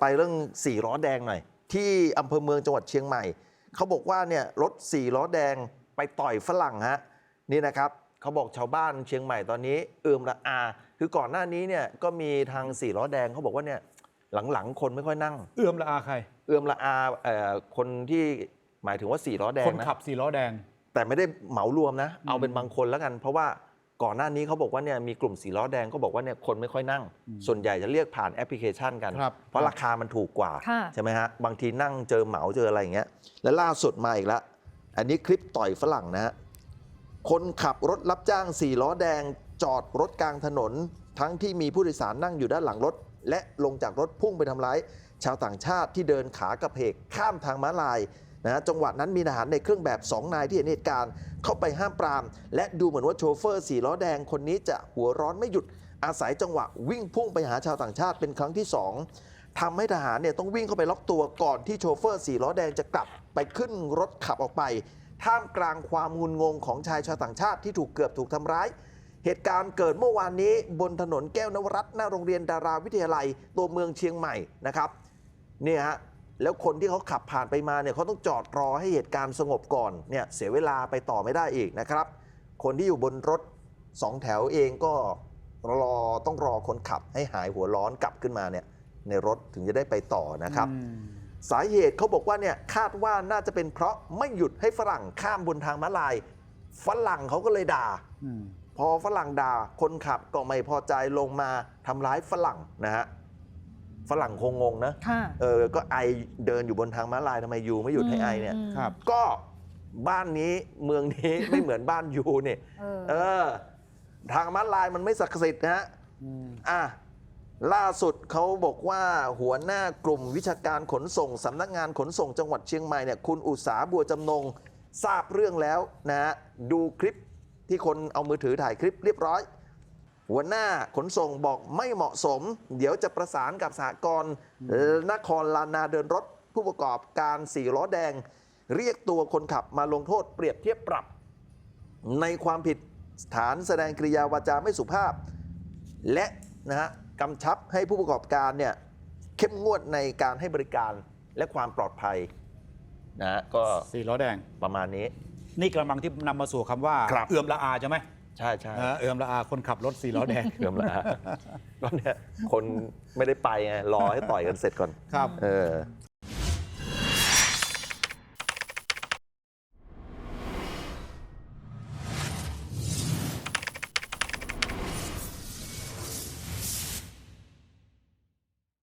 ไปเรื่องสี่ล้อแดงหน่อย ที่อำเภอเมืองจังหวัดเชียงใหม่ เขาบอกว่าเนี่ยรถสี่ล้อแดงไปต่อยฝรั่งฮะนี่นะครับเขาบอกชาวบ้านเชียงใหม่ตอนนี้เอือมระอา คือก่อนหน้านี้เนี่ยก็มีทางสี่ล้อแดงเขาบอกว่าเนี่ยหลังๆ คนไม่ค่อยนั่ง เอื้อมละอาใคร เอือมระอาเอ่อคนที่หมายถึงว่าสี่ล้อแดงคนนะขับสี่ล้อแดง แต่ไม่ได้เหมารวมนะ เอาเป็นอืมบางคนแล้วกัน เพราะว่า ก่อนหน้านี้เขาบอกว่าเนี่ยมีกลุ่มสีล้อแดงก็บอกว่าเนี่ยคนไม่ค่อยนั่ง ส่วนใหญ่จะเรียกผ่านแอปพลิเคชันกัน ครับ เพราะราคามันถูกกว่า ค่ะใช่ไหมฮะ บางทีนั่งเจอเหมาเจออะไรอย่างเงี้ย และล่าสุดมาอีกแล้วอันนี้คลิปต่อยฝรั่งนะฮะ คนขับรถรับจ้างสี่ล้อแดงจอดรถกลางถนน ทั้งที่มีผู้โดยสารนั่งอยู่ด้านหลังรถ และลงจากรถพุ่งไปทำร้าย ชาวต่างชาติที่เดินขากระเพกข้ามทางม้าลาย นะจังหวะนั้นมีทหารในเครื่องแบบ 2 นายที่เห็นเหตุการณ์เข้าไปห้ามปราม และดูเหมือนว่าโชเฟอร์สี่ล้อแดงคนนี้จะหัวร้อนไม่หยุดอาศัยจังหวะวิ่งพุ่งไปหาชาวต่างชาติเป็นครั้งที่สองทำให้ทหารเนี่ยต้องวิ่งเข้าไปล็อกตัวก่อนที่โชเฟอร์สี่ล้อแดงจะกลับไปขึ้นรถขับออกไป ท่ามกลางความงุนงงของชายชาวต่างชาติที่ถูกเกือบถูกทำร้ายเหตุการณ์เกิดเมื่อวานนี้บนถนนแก้วนวรัตน์หน้าโรงเรียนดาราวิทยาลัยตัวเมืองเชียงใหม่นะครับเนี่ยฮะ แล้วคนที่เขาขับผ่านไปมาเนี่ยเขาต้องจอดรอให้เหตุการณ์สงบก่อนเนี่ยเสียเวลาไปต่อไม่ได้อีกนะครับ คนที่อยู่บนรถสองแถวเองก็รอต้องรอคนขับให้หายหัวร้อนกลับขึ้นมาเนี่ยในรถถึงจะได้ไปต่อนะครับอืมสาเหตุเขาบอกว่าเนี่ยคาดว่าน่าจะเป็นเพราะไม่หยุดให้ฝรั่งข้ามบนทางม้าลาย ฝรั่งเขาก็เลยด่าอืมพอฝรั่งด่าคนขับก็ไม่พอใจลงมาทำร้ายฝรั่งนะฮะ ฝรั่งคงงงนะค่ะ เออก็ไอเดินอยู่บนทางม้าลายทำไมยูไม่หยุดให้ไอเนี่ย มครับ ก็บ้านนี้เมืองนี้ ไม่เหมือนบ้านยูเนี่ยเออ เออ ทางม้าลายมันไม่ศักดิ์สิทธิ์นะฮะ อืม อะล่าสุดเขาบอกว่าหัวหน้ากลุ่มวิชาการขนส่งสำนักงานขนส่งจังหวัดเชียงใหม่เนี่ยคุณอุตสาบัวจำนงทราบเรื่องแล้วนะฮะดูคลิปที่คนเอามือถือถ่ายคลิปเรียบร้อย หัวหน้าขนส่งบอกไม่เหมาะสม เดี๋ยวจะประสานกับสหกรณ์นครลานาเดินรถผู้ประกอบการสี่ล้อแดง เรียกตัวคนขับมาลงโทษเปรียบเทียบปรับ ในความผิดฐานแสดงกริยาวาจาไม่สุภาพ และนะฮะกำชับให้ผู้ประกอบการเนี่ยเข้มงวดในการให้บริการและความปลอดภัยนะฮะก็สี่ล้อแดงประมาณนี้ นี่กระมังที่นำมาสู่คำว่า ครับ เอื้อมละอาใช่ไหม ใช่ใช่นะเอื้อมละอาคนขับรถสี่ล้อแดง เริ่มแล้วก็เนี่ยคนไม่ได้ไปไงรอให้ต่อยกันเสร็จก่อนครับ เออ